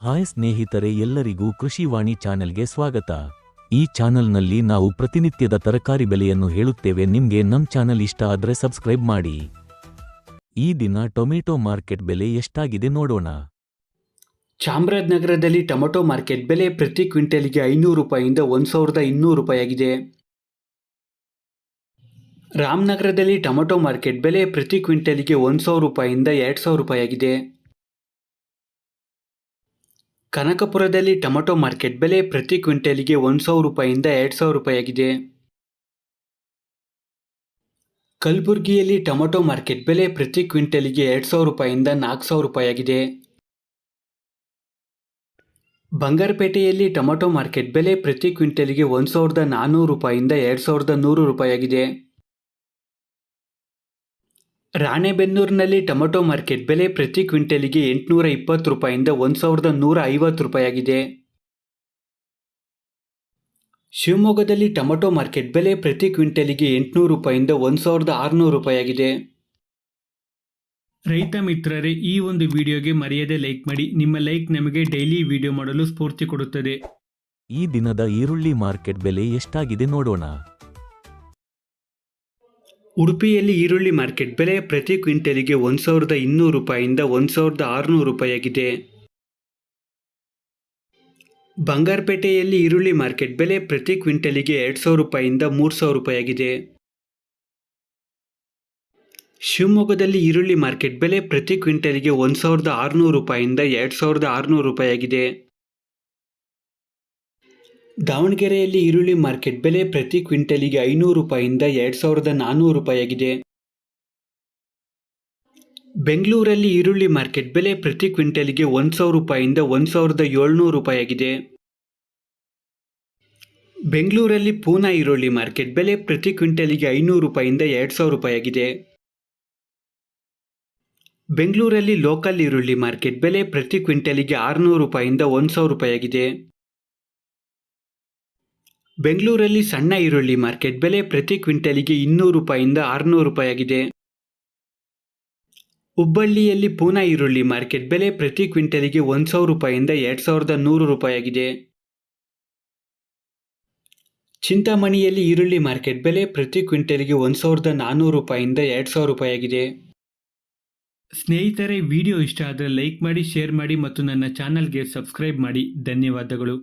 Hi ಸ್ನೇಹಿತರೆ ಎಲ್ಲರಿಗೂ ಕೃಷಿವಾಣಿ ಚಾನೆಲ್ಗೆ ಸ್ವಾಗತ. ಈ ಚಾನೆಲ್ನಲ್ಲಿ ನಾವು ಪ್ರತಿನಿತ್ಯದ ತರಕಾರಿ ಬೆಲೆಯನ್ನು ಹೇಳುತ್ತೇವೆ. ನಿಮಗೆ ನಮ್ ಚಾನೆಲ್ ಇಷ್ಟ ಆದರೆ ಸಬ್ಸ್ಕ್ರೈಬ್ ಮಾಡಿ. ಈ ದಿನ ಟೊಮೆಟೊ ಮಾರ್ಕೆಟ್ ಬೆಲೆ ಎಷ್ಟಾಗಿದೆ ನೋಡೋಣ. ಚಾಮರಾಜನಗರದಲ್ಲಿ ಟೊಮೆಟೊ ಮಾರ್ಕೆಟ್ ಬೆಲೆ ಪ್ರತಿ ಕ್ವಿಂಟಲ್ಗೆ ಐನೂರು ರೂಪಾಯಿಯಿಂದ ಒಂದು ಸಾವಿರದ ಇನ್ನೂರು ರೂಪಾಯಿಯಾಗಿದೆ. ರಾಮನಗರದಲ್ಲಿ ಟೊಮೆಟೊ ಮಾರ್ಕೆಟ್ ಬೆಲೆ ಪ್ರತಿ ಕ್ವಿಂಟಲ್ಗೆ ಒಂದು ಸಾವಿರ ರೂಪಾಯಿಯಿಂದ ಎರಡು ಸಾವಿರ ರೂಪಾಯಿಯಾಗಿದೆ. ಕನಕಪುರದಲ್ಲಿ ಟೊಮೆಟೊ ಮಾರ್ಕೆಟ್ ಬೆಲೆ ಪ್ರತಿ ಕ್ವಿಂಟಲ್ಗೆ ಒಂದು ಸಾವಿರ ರೂಪಾಯಿಂದ ಎರಡು ಸಾವಿರ ರೂಪಾಯಿಯಾಗಿದೆ. ಕಲಬುರಗಿಯಲ್ಲಿ ಟೊಮೆಟೊ ಮಾರ್ಕೆಟ್ ಬೆಲೆ ಪ್ರತಿ ಕ್ವಿಂಟಲ್ಗೆ ಎರಡು ಸಾವಿರ ರೂಪಾಯಿಂದ ನಾಲ್ಕು ಸಾವಿರ ರೂಪಾಯಿಯಾಗಿದೆ. ಬಂಗಾರಪೇಟೆಯಲ್ಲಿ ಟೊಮೆಟೊ ಮಾರ್ಕೆಟ್ ಬೆಲೆ ಪ್ರತಿ ಕ್ವಿಂಟಲ್ಗೆ ಒಂದು ಸಾವಿರದ ನಾನ್ನೂರು ರೂಪಾಯಿಯಿಂದ ಎರಡು ಸಾವಿರದ ನೂರು ರೂಪಾಯಿಯಾಗಿದೆ. ರಾಣೆಬೆನ್ನೂರಿನಲ್ಲಿ ಟೊಮೆಟೊ ಮಾರ್ಕೆಟ್ ಬೆಲೆ ಪ್ರತಿ ಕ್ವಿಂಟಲಿಗೆ ಎಂಟುನೂರ ಇಪ್ಪತ್ತು ರೂಪಾಯಿಂದ ಒಂದು ಸಾವಿರದ ನೂರ ಐವತ್ತು ರೂಪಾಯಿಯಾಗಿದೆ. ಶಿವಮೊಗ್ಗದಲ್ಲಿ ಟೊಮೆಟೊ ಮಾರ್ಕೆಟ್ ಬೆಲೆ ಪ್ರತಿ ಕ್ವಿಂಟಲಿಗೆ ಎಂಟುನೂರು ರೂಪಾಯಿಂದ ಒಂದು ಸಾವಿರದ ಆರುನೂರು ರೂಪಾಯಿಯಾಗಿದೆ. ರೈತ ಮಿತ್ರರೇ, ಈ ಒಂದು ವಿಡಿಯೋಗೆ ಮರೆಯದೆ ಲೈಕ್ ಮಾಡಿ. ನಿಮ್ಮ ಲೈಕ್ ನಮಗೆ ಡೈಲಿ ವಿಡಿಯೋ ಮಾಡಲು ಸ್ಫೂರ್ತಿ ಕೊಡುತ್ತದೆ. ಈ ದಿನದ ಈರುಳ್ಳಿ ಮಾರ್ಕೆಟ್ ಬೆಲೆ ಎಷ್ಟಾಗಿದೆ ನೋಡೋಣ. ಉಡುಪಿಯಲ್ಲಿ ಈರುಳ್ಳಿ ಮಾರ್ಕೆಟ್ ಬೆಲೆ ಪ್ರತಿ ಕ್ವಿಂಟಲಿಗೆ ಒಂದು ಸಾವಿರದ ಇನ್ನೂರು ರೂಪಾಯಿಯಿಂದ ಒಂದು ಸಾವಿರದ ಆರುನೂರು ರೂಪಾಯಿಯಾಗಿದೆ. ಬಂಗಾರಪೇಟೆಯಲ್ಲಿ ಈರುಳ್ಳಿ ಮಾರ್ಕೆಟ್ ಬೆಲೆ ಪ್ರತಿ ಕ್ವಿಂಟಲಿಗೆ ಎರಡು ಸಾವಿರ ರೂಪಾಯಿಯಿಂದ ಮೂರು ಸಾವಿರ ರೂಪಾಯಿಯಾಗಿದೆ. ಶಿವಮೊಗ್ಗದಲ್ಲಿ ಈರುಳ್ಳಿ ಮಾರ್ಕೆಟ್ ಬೆಲೆ ಪ್ರತಿ ಕ್ವಿಂಟಲಿಗೆ ಒಂದು ಸಾವಿರದ ಆರುನೂರು ರೂಪಾಯಿಯಿಂದ ಎರಡು ಸಾವಿರದ ಆರುನೂರು ರೂಪಾಯಿಯಾಗಿದೆ. ದಾವಣಗೆರೆಯಲ್ಲಿ ಈರುಳ್ಳಿ ಮಾರ್ಕೆಟ್ ಬೆಲೆ ಪ್ರತಿ ಕ್ವಿಂಟಲಿಗೆ ಐನೂರು ರೂಪಾಯಿಯಿಂದ ಎರಡು ಸಾವಿರದ ನಾನ್ನೂರು ರೂಪಾಯಿಯಾಗಿದೆ. ಬೆಂಗಳೂರಲ್ಲಿ ಈರುಳ್ಳಿ ಮಾರ್ಕೆಟ್ ಬೆಲೆ ಪ್ರತಿ ಕ್ವಿಂಟಲಿಗೆ ಒಂದು ಸಾವಿರ ರೂಪಾಯಿಯಿಂದ ಒಂದು ಸಾವಿರದ ಏಳ್ನೂರು ರೂಪಾಯಿಯಾಗಿದೆ. ಬೆಂಗಳೂರಲ್ಲಿ ಪೂನಾ ಈರುಳ್ಳಿ ಮಾರ್ಕೆಟ್ ಬೆಲೆ ಪ್ರತಿ ಕ್ವಿಂಟಲಿಗೆ ಐನೂರು ರೂಪಾಯಿಯಿಂದ ಎರಡು ಸಾವಿರ ರೂಪಾಯಿಯಾಗಿದೆ. ಬೆಂಗಳೂರಲ್ಲಿ ಲೋಕಲ್ ಈರುಳ್ಳಿ ಮಾರ್ಕೆಟ್ ಬೆಲೆ ಪ್ರತಿ ಕ್ವಿಂಟಲಿಗೆ ಆರುನೂರು ರೂಪಾಯಿಯಿಂದ ಒಂದು ಸಾವಿರ ರೂಪಾಯಿಯಾಗಿದೆ. ಬೆಂಗಳೂರಲ್ಲಿ ಸಣ್ಣ ಈರುಳ್ಳಿ ಮಾರ್ಕೆಟ್ ಬೆಲೆ ಪ್ರತಿ ಕ್ವಿಂಟಲಿಗೆ ಇನ್ನೂರು ರೂಪಾಯಿಂದ ಆರುನೂರು ರೂಪಾಯಿಯಾಗಿದೆ. ಹುಬ್ಬಳ್ಳಿಯಲ್ಲಿ ಪೂನಾ ಈರುಳ್ಳಿ ಮಾರ್ಕೆಟ್ ಬೆಲೆ ಪ್ರತಿ ಕ್ವಿಂಟಲಿಗೆ ಒಂದು ಸಾವಿರ ರೂಪಾಯಿಂದ ಎರಡು ಸಾವಿರದ ನೂರು ರೂಪಾಯಿಯಾಗಿದೆ. ಚಿಂತಾಮಣಿಯಲ್ಲಿ ಈರುಳ್ಳಿ ಮಾರ್ಕೆಟ್ ಬೆಲೆ ಪ್ರತಿ ಕ್ವಿಂಟಲಿಗೆ ಒಂದು ಸಾವಿರದ ನಾನ್ನೂರು ರೂಪಾಯಿಂದ ಎರಡು ಸಾವಿರ ರೂಪಾಯಿಯಾಗಿದೆ. ಸ್ನೇಹಿತರೆ, ವಿಡಿಯೋ ಇಷ್ಟ ಆದರೆ ಲೈಕ್ ಮಾಡಿ, ಶೇರ್ ಮಾಡಿ ಮತ್ತು ನನ್ನ ಚಾನಲ್ಗೆ ಸಬ್ಸ್ಕ್ರೈಬ್ ಮಾಡಿ. ಧನ್ಯವಾದಗಳು.